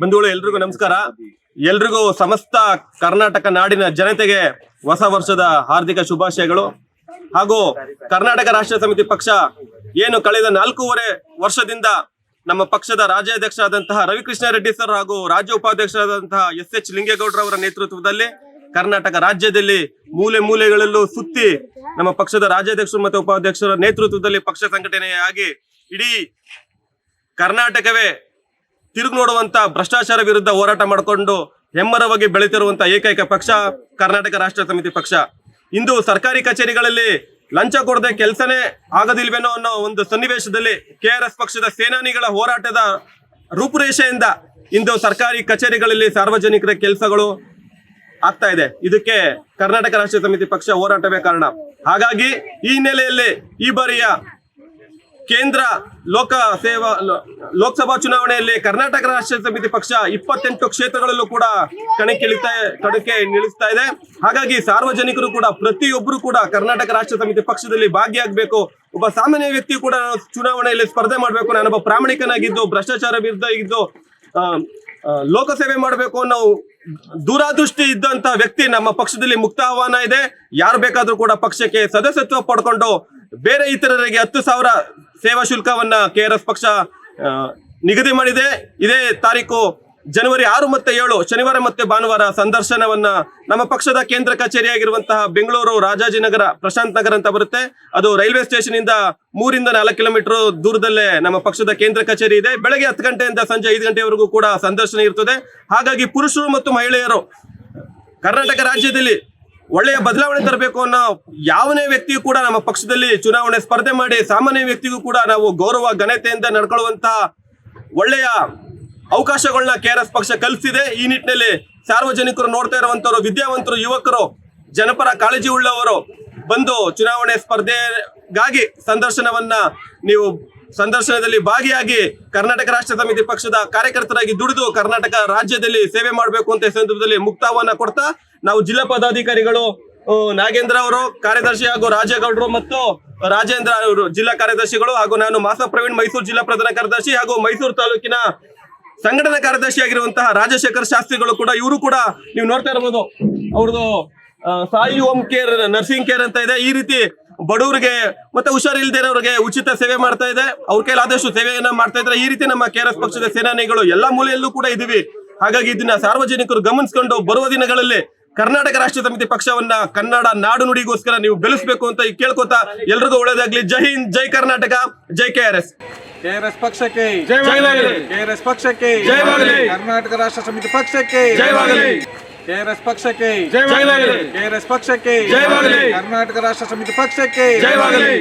ಬಂಧುಗಳು, ಎಲ್ರಿಗೂ ನಮಸ್ಕಾರ. ಎಲ್ರಿಗೂ ಸಮಸ್ತ ಕರ್ನಾಟಕ ನಾಡಿನ ಜನತೆಗೆ ಹೊಸ ವರ್ಷದ ಹಾರ್ದಿಕ ಶುಭಾಶಯಗಳು. ಹಾಗೂ ಕರ್ನಾಟಕ ರಾಷ್ಟ್ರ ಸಮಿತಿ ಪಕ್ಷ ಏನು ಕಳೆದ ನಾಲ್ಕೂವರೆ ವರ್ಷದಿಂದ ನಮ್ಮ ಪಕ್ಷದ ರಾಜ್ಯಾಧ್ಯಕ್ಷರಾದಂತಹ ರವಿಕೃಷ್ಣ ರೆಡ್ಡಿ ಸರ್ ಹಾಗೂ ರಾಜ್ಯ ಉಪಾಧ್ಯಕ್ಷರಾದಂತಹ ಎಸ್ ಎಚ್ ಲಿಂಗೇಗೌಡರವರ ನೇತೃತ್ವದಲ್ಲಿ ಕರ್ನಾಟಕ ರಾಜ್ಯದಲ್ಲಿ ಮೂಲೆ ಮೂಲೆಗಳಲ್ಲೂ ಸುತ್ತಿ ನಮ್ಮ ಪಕ್ಷದ ರಾಜ್ಯಾಧ್ಯಕ್ಷರು ಮತ್ತು ಉಪಾಧ್ಯಕ್ಷರ ನೇತೃತ್ವದಲ್ಲಿ ಪಕ್ಷ ಸಂಘಟನೆಯಾಗಿ ಇಡೀ ಕರ್ನಾಟಕವೇ ತಿರುಗಿ ನೋಡುವಂತ ಭ್ರಷ್ಟಾಚಾರ ವಿರುದ್ಧ ಹೋರಾಟ ಮಾಡಿಕೊಂಡು ಹೆಮ್ಮರವಾಗಿ ಬೆಳೆತಿರುವಂತ ಏಕೈಕ ಪಕ್ಷ ಕರ್ನಾಟಕ ರಾಷ್ಟ್ರ ಸಮಿತಿ ಪಕ್ಷ. ಇಂದು ಸರ್ಕಾರಿ ಕಚೇರಿಗಳಲ್ಲಿ ಲಂಚ ಕೊಡದೆ ಕೆಲಸನೇ ಆಗದಿಲ್ವೇನೋ ಅನ್ನೋ ಒಂದು ಸನ್ನಿವೇಶದಲ್ಲಿ ಕೆ ಆರ್ ಎಸ್ ಪಕ್ಷದ ಸೇನಾನಿಗಳ ಹೋರಾಟದ ರೂಪುರೇಷೆಯಿಂದ ಇಂದು ಸರ್ಕಾರಿ ಕಚೇರಿಗಳಲ್ಲಿ ಸಾರ್ವಜನಿಕರ ಕೆಲಸಗಳು ಆಗ್ತಾ ಇದೆ. ಇದಕ್ಕೆ ಕರ್ನಾಟಕ ರಾಷ್ಟ್ರ ಸಮಿತಿ ಪಕ್ಷ ಹೋರಾಟವೇ ಕಾರಣ. ಹಾಗಾಗಿ ಈ ಹಿನ್ನೆಲೆಯಲ್ಲಿ ಈ ಬಾರಿಯ ಕೇಂದ್ರ ಲೋಕ ಸೇವಾ ಲೋಕಸಭಾ ಚುನಾವಣೆಯಲ್ಲಿ ಕರ್ನಾಟಕ ರಾಷ್ಟ್ರ ಸಮಿತಿ ಪಕ್ಷ ಇಪ್ಪತ್ತೆಂಟು ಕ್ಷೇತ್ರಗಳಲ್ಲೂ ಕೂಡ ಕಣಕ್ಕಿಳಿತಾ, ಕಣಕ್ಕೆ ನಿಲ್ಲಿಸ್ತಾ ಇದೆ. ಹಾಗಾಗಿ ಸಾರ್ವಜನಿಕರು ಕೂಡ, ಪ್ರತಿಯೊಬ್ಬರು ಕೂಡ ಕರ್ನಾಟಕ ರಾಷ್ಟ್ರ ಸಮಿತಿ ಪಕ್ಷದಲ್ಲಿ ಭಾಗಿಯಾಗಬೇಕು. ಒಬ್ಬ ಸಾಮಾನ್ಯ ವ್ಯಕ್ತಿ ಕೂಡ ಚುನಾವಣೆಯಲ್ಲಿ ಸ್ಪರ್ಧೆ ಮಾಡಬೇಕು ನಾನೊಬ್ಬ ಪ್ರಾಮಾಣಿಕನಾಗಿದ್ದು, ಭ್ರಷ್ಟಾಚಾರ ವಿರುದ್ಧ ಇದ್ದು ಲೋಕಸೇವೆ ಮಾಡಬೇಕು ಅನ್ನೋ ದೂರದೃಷ್ಟಿ ಇದ್ದಂತ ವ್ಯಕ್ತಿ ನಮ್ಮ ಪಕ್ಷದಲ್ಲಿ ಮುಕ್ತ ಆಹ್ವಾನ ಇದೆ. ಯಾರು ಬೇಕಾದ್ರೂ ಕೂಡ ಪಕ್ಷಕ್ಕೆ ಸದಸ್ಯತ್ವ ಪಡ್ಕೊಂಡು ಬೇರೆ ಇತರರಿಗೆ ಹತ್ತು ಸಾವಿರ ಸೇವಾ ಶುಲ್ಕವನ್ನ ಕೆ ಆರ್ ಎಸ್ ಪಕ್ಷ ನಿಗದಿ ಮಾಡಿದೆ. ಇದೇ ತಾರೀಕು ಜನವರಿ ಆರು ಮತ್ತೆ ಏಳು, ಶನಿವಾರ ಮತ್ತೆ ಭಾನುವಾರ ಸಂದರ್ಶನವನ್ನ ನಮ್ಮ ಪಕ್ಷದ ಕೇಂದ್ರ ಕಚೇರಿಯಾಗಿರುವಂತಹ ಬೆಂಗಳೂರು ರಾಜಾಜಿನಗರ ಪ್ರಶಾಂತ್ ನಗರ ಅಂತ ಬರುತ್ತೆ. ಅದು ರೈಲ್ವೆ ಸ್ಟೇಷನ್ ಇಂದ ಮೂರಿಂದ ನಾಲ್ಕು ಕಿಲೋಮೀಟರ್ ದೂರದಲ್ಲೇ ನಮ್ಮ ಪಕ್ಷದ ಕೇಂದ್ರ ಕಚೇರಿ ಇದೆ. ಬೆಳಗ್ಗೆ ಹತ್ತು ಗಂಟೆಯಿಂದ ಸಂಜೆ ಐದು ಗಂಟೆವರೆಗೂ ಕೂಡ ಸಂದರ್ಶನ ಇರ್ತದೆ. ಹಾಗಾಗಿ ಪುರುಷರು ಮತ್ತು ಮಹಿಳೆಯರು ಕರ್ನಾಟಕ ರಾಜ್ಯದಲ್ಲಿ ಒಳ್ಳೆಯ ಬದಲಾವಣೆ ತರಬೇಕು ಅನ್ನೋ ಯಾವನೇ ವ್ಯಕ್ತಿಯೂ ಕೂಡ ನಮ್ಮ ಪಕ್ಷದಲ್ಲಿ ಚುನಾವಣೆ ಸ್ಪರ್ಧೆ ಮಾಡಿ ಸಾಮಾನ್ಯ ವ್ಯಕ್ತಿಗೂ ಕೂಡ ನಾವು ಗೌರವ, ಘನತೆಯಿಂದ ನಡ್ಕೊಳ್ಳುವಂತಹ ಒಳ್ಳೆಯ ಅವಕಾಶಗಳನ್ನ ಕೆ ಪಕ್ಷ ಕಲ್ಪಿಸಿದೆ ಈ ನಿಟ್ಟಿನಲ್ಲಿ ಸಾರ್ವಜನಿಕರು ನೋಡ್ತಾ ಇರುವಂತವರು, ವಿದ್ಯಾವಂತರು, ಯುವಕರು, ಜನಪರ ಕಾಳಜಿ ಉಳ್ಳವರು ಬಂದು ಚುನಾವಣೆ ಸ್ಪರ್ಧೆಗಾಗಿ ಸಂದರ್ಶನವನ್ನ ನೀವು ಸಂದರ್ಶನದಲ್ಲಿ ಭಾಗಿಯಾಗಿ ಕರ್ನಾಟಕ ರಾಷ್ಟ್ರ ಸಮಿತಿ ಪಕ್ಷದ ಕಾರ್ಯಕರ್ತರಾಗಿ ದುಡಿದು ಕರ್ನಾಟಕ ರಾಜ್ಯದಲ್ಲಿ ಸೇವೆ ಮಾಡಬೇಕು ಅಂತ ಸಂದರ್ಭದಲ್ಲಿ ಮುಕ್ತಾವನ್ನ ಕೊಡ್ತಾ ನಾವು ಜಿಲ್ಲಾ ಪದಾಧಿಕಾರಿಗಳು ನಾಗೇಂದ್ರ ಅವರು, ಕಾರ್ಯದರ್ಶಿ ಹಾಗೂ ರಾಜೇಗೌಡರು ಮತ್ತು ರಾಜೇಂದ್ರ ಅವರು, ಜಿಲ್ಲಾ ಕಾರ್ಯದರ್ಶಿಗಳು ಹಾಗೂ ನಾನು ಮಾಸ ಪ್ರವೀಣ್ ಮೈಸೂರು ಜಿಲ್ಲಾ ಪ್ರಧಾನ ಕಾರ್ಯದರ್ಶಿ ಹಾಗೂ ಮೈಸೂರು ತಾಲೂಕಿನ ಸಂಘಟನಾ ಕಾರ್ಯದರ್ಶಿ ಆಗಿರುವಂತಹ ರಾಜಶೇಖರ್ ಶಾಸ್ತ್ರಿಗಳು ಕೂಡ, ಇವರು ಕೂಡ ನೀವು ನೋಡ್ತಾ ಇರ್ಬೋದು. ಅವ್ರದ್ದು Sai home care, nursing care ಅಂತ ಇದೆ. ಈ ರೀತಿ ಬಡವರಿಗೆ ಮತ್ತೆ ಹುಷಾರಿಲ್ದಿರೋರಿಗೆ ಉಚಿತ ಸೇವೆ ಮಾಡ್ತಾ ಇದೆ ಅವ್ರ ಕೈಲಿ ಆದಷ್ಟು ಸೇವೆಯನ್ನ ಮಾಡ್ತಾ ಇದ್ರೆ ಈ ರೀತಿ ನಮ್ಮ ಕೆಆರ್ಎಸ್ ಪಕ್ಷದ ಸೇನಾನಿಗಳು ಎಲ್ಲಾ ಮೂಲೆಯಲ್ಲೂ ಕೂಡ ಇದೀವಿ ಹಾಗಾಗಿ ಇದನ್ನ ಸಾರ್ವಜನಿಕರು ಗಮನಿಸಿಕೊಂಡು ಬರುವ ದಿನಗಳಲ್ಲಿ ಕರ್ನಾಟಕ ರಾಷ್ಟ್ರ ಸಮಿತಿ ಪಕ್ಷವನ್ನ ಕನ್ನಡ ನಾಡು ನುಡಿಗೋಸ್ಕರ ನೀವು ಬೆಳೆಸಬೇಕು ಅಂತ ಕೇಳ್ಕೊತಾ ಎಲ್ರಿಗೂ ಒಳ್ಳೇದಾಗ್ಲಿ ಜೈ ಹಿಂದ್ ಜೈ ಕರ್ನಾಟಕ ಜೈ ಕೆ ಆರ್ ಎಸ್ ಕೆಆರ್ಎಸ್ ಪಕ್ಷಕ್ಕೆ. ಕೆಆರ್ಎಸ್ ಪಕ್ಷಕ್ಕೆ ಜಯವಾಗಲಿ. ಕರ್ನಾಟಕ ರಾಷ್ಟ್ರ ಸಮಿತಿ ಪಕ್ಷಕ್ಕೆ. ಕೆಆರ್ಎಸ್ ಪಕ್ಷಕ್ಕೆ ಜಯವಾಗಲಿ. ಕೆಆರ್ಎಸ್ ಪಕ್ಷಕ್ಕೆ ಜಯವಾಗಲಿ. ಕರ್ನಾಟಕ ರಾಷ್ಟ್ರ ಸಮಿತಿ ಪಕ್ಷಕ್ಕೆ ಜಯವಾಗಲಿ.